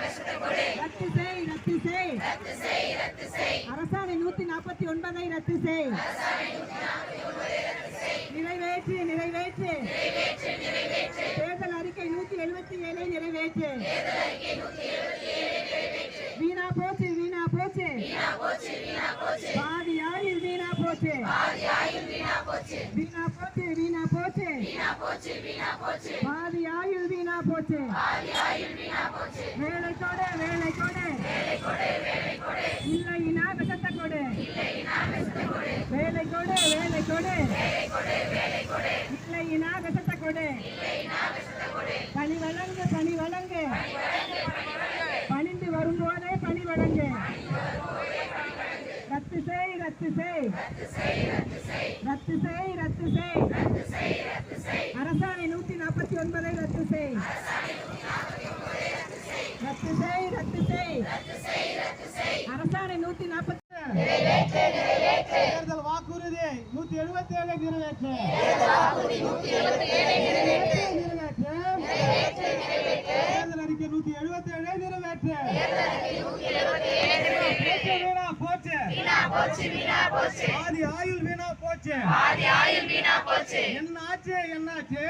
ரத்து செய் ரத்து செய் அரசாணை நூத்தி நாற்பத்தி ஒன்பதை ரத்து செய். நிறைவேற்று நிறைவேற்று. தேர்தல் அறிக்கை நூத்தி எழுபத்தி ஏழை நிறைவேற்று. வீணா போச்சு வீணா போச்சு. பாதி ஆயுள் வீணா போச்சு. வீணா போச்சு வீணா போச்சு. பாதி ஆயுள் வீணா போச்சு. வேலை கொடு வேலை கொடு. இல்லைனா விஷத்தை கொடு. வேலை கொடு வேலை கொடு. இல்லைனா விஷத்தை கொடு. பணி வழங்கு பணி வழங்கு. பணிந்து வரும்போதே பணி வழங்கு. ரத்து செய் ரத்து செய் ரத்து செய் ரத்து செய். அரசாணை நூத்தி நாற்பத்தி ஒன்பதை ரத்து செய். ரத்து செய் ரத்து செய். அரசாணை நூத்தி நாற்பத்தி தேர்தல் வாக்குறுதி நூத்தி எழுபத்தி ஏழு. நிறைவேற்று தேர்தல் அறிக்கை நூத்தி எழுபத்தி ஏழு நிறைவேற்று போச்சு, வீணா போச்சு. பாதி ஆயுள் வீணா போச்சு. என்னாச்சு என்னாச்சு?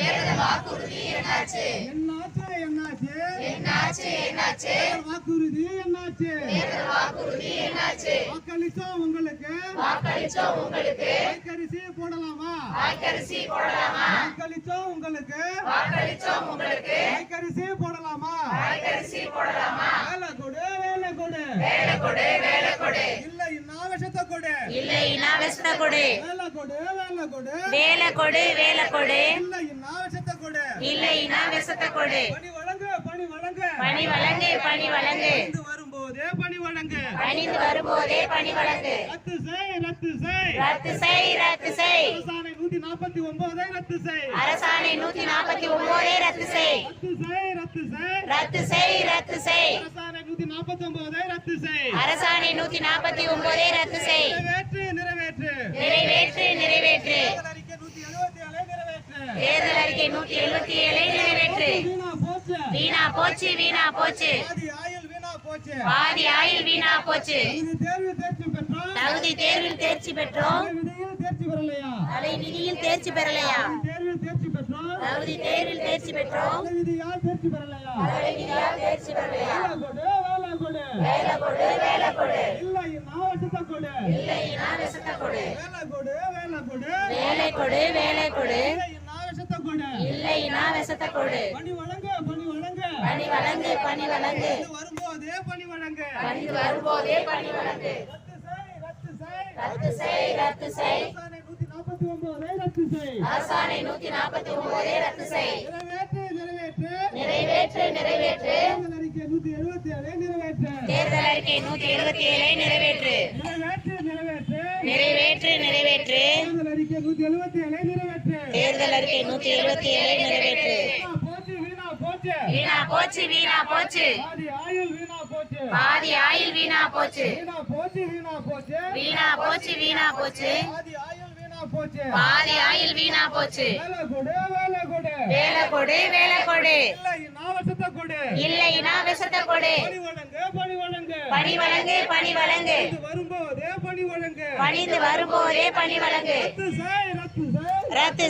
தேர்தல் வாக்குறுதி என்னாச்சு? என்னாச்சு? என்னாச்சு தேர்தல் வாக்குறுதி என்னாச்சு? வாக்களிச்சோம் உங்களுக்கு? வாய்க்கரிசி போடலாமா? வாக்களிச்சோம் உங்களுக்கு? வாய்க்கரிசி போடலாமா? வேலை கொடு வேலை கொடு. இல்ல இன்னும் விஷத்தை கொடு. இல்லை இனாவசத்த கொடு. வேலை கொடு வேலை கொடு. வேலை கொடு வேலை கொடு. இல்ல இன்னும் விஷத்தை கொடு. இல்லை இனாவசத்த கொடு. பணி வழங்கு பணி வழங்கு. பணி வழங்கு பணி வழங்கு. வழங்கு பணிந்து வரும்போதே பணி வழங்கு ரத்து செய் ரத்து செய். ரத்து செய் ரத்து செய். அரசாணை நூத்தி நாற்பத்தி ஒன்பதை ரத்து செய். அரசாணை நூத்தி நாற்பத்தி ஒன்பதே ரத்து செய். ரத்து செய் ரத்து செய். ரத்து செய் ரத்து செய். அரசாணை நூத்தி நாற்பத்தி ஒன்பதை ரத்து செய். அரசாணை நூத்தி நாற்பத்தி ஒன்பதே ரத்து செய். நிறைவேற்று நிறைவேற்று. நிறைவேற்று நிறைவேற்று. தேர்தல் அறிக்கை நூத்தி எழுபத்தி ஏழை நிறைவேற்று. வீணா போச்சு. வீணா போச்சு வீணா போச்சு. பாதி ஆயுள் போச்சு. தேர்வு தேர்ச்சி பெற்றோம். தகுதி தேர்வில் தேர்ச்சி பெற்றோம். தேர்ச்சி பெறலையா? அலை விதியில் தேர்ச்சி பெறலையா? தேர்வில் தேர்ச்சி பெற்றோம். தகுதி தேர்வில் தேர்ச்சி பெற்றோம். விதியால் தேர்ச்சி பெறலையா? அலை விதியால் தேர்ச்சி பெறலையா? வேலை கொடு வேலை கொடு. வேலை இல்லை நான் கொடு. இல்லை நான் விஷத்தை கொடு. வேலை கொடு வேலை கொடு. வேலை கொடு வேலை கொடு. இல்லை நான் விஷத்தை கொடு. பணி வழங்கு. பணி வழங்கு பணி வழங்கு. பணி வழங்கு. வரும்போதே பணி வழங்கு. பணி வரும்போதே பணி வழங்கு. ரத்து செய் ரத்து செய். ரத்து செய் ரத்து செய். அரசாணை நூத்தி நாற்பத்தி ஒன்பதை ரத்து செய். அரசாணை நூத்தி நாற்பத்தி ஒன்பதே ரத்து செய். நிறைவேற்று நிறைவேற்று. நிறைவேற்று நிறைவேற்று. தேர்தல் அறிக்கை நூத்தி எழுபத்தி ஏழை நிறைவேற்று. தேர்தல் அறிக்கை நூத்தி எழுபத்தி ஏழை நிறைவேற்று. நிறைவேற்று நிறைவேற்று. நிறைவேற்று நிறைவேற்று. தேர்தல் அறிக்கை நூத்தி எழுபத்தி ஏழை நிறைவேற்று. தேர்தல் அறிக்கை நூத்தி எழுபத்தி ஏழை நிறைவேற்று. வீணா போச்சு. வீணா போச்சு வீணா போச்சு. பாதி ஆயுள் வீணா போச்சு. பாதி ஆயுள் வீணா போச்சு. வீணா போச்சு வீணா போச்சு. வீணா போச்சு வீணா போச்சு. பாதி ஆயுள் வீணா போச்சு. பாதி ஆயுள் வீணா போச்சு. வேலை கொடு வேலை கொடு. வேலை கொடு வேலை இல்லைனா விஷத்தை கொடு. பணி வழங்கு பணி வழங்கு. பணி வழங்கு பணி வழங்கு. வரும்போதே பணி வழங்கு. பணிந்து வரும்போதே பணி வழங்கு. செய். ரத்து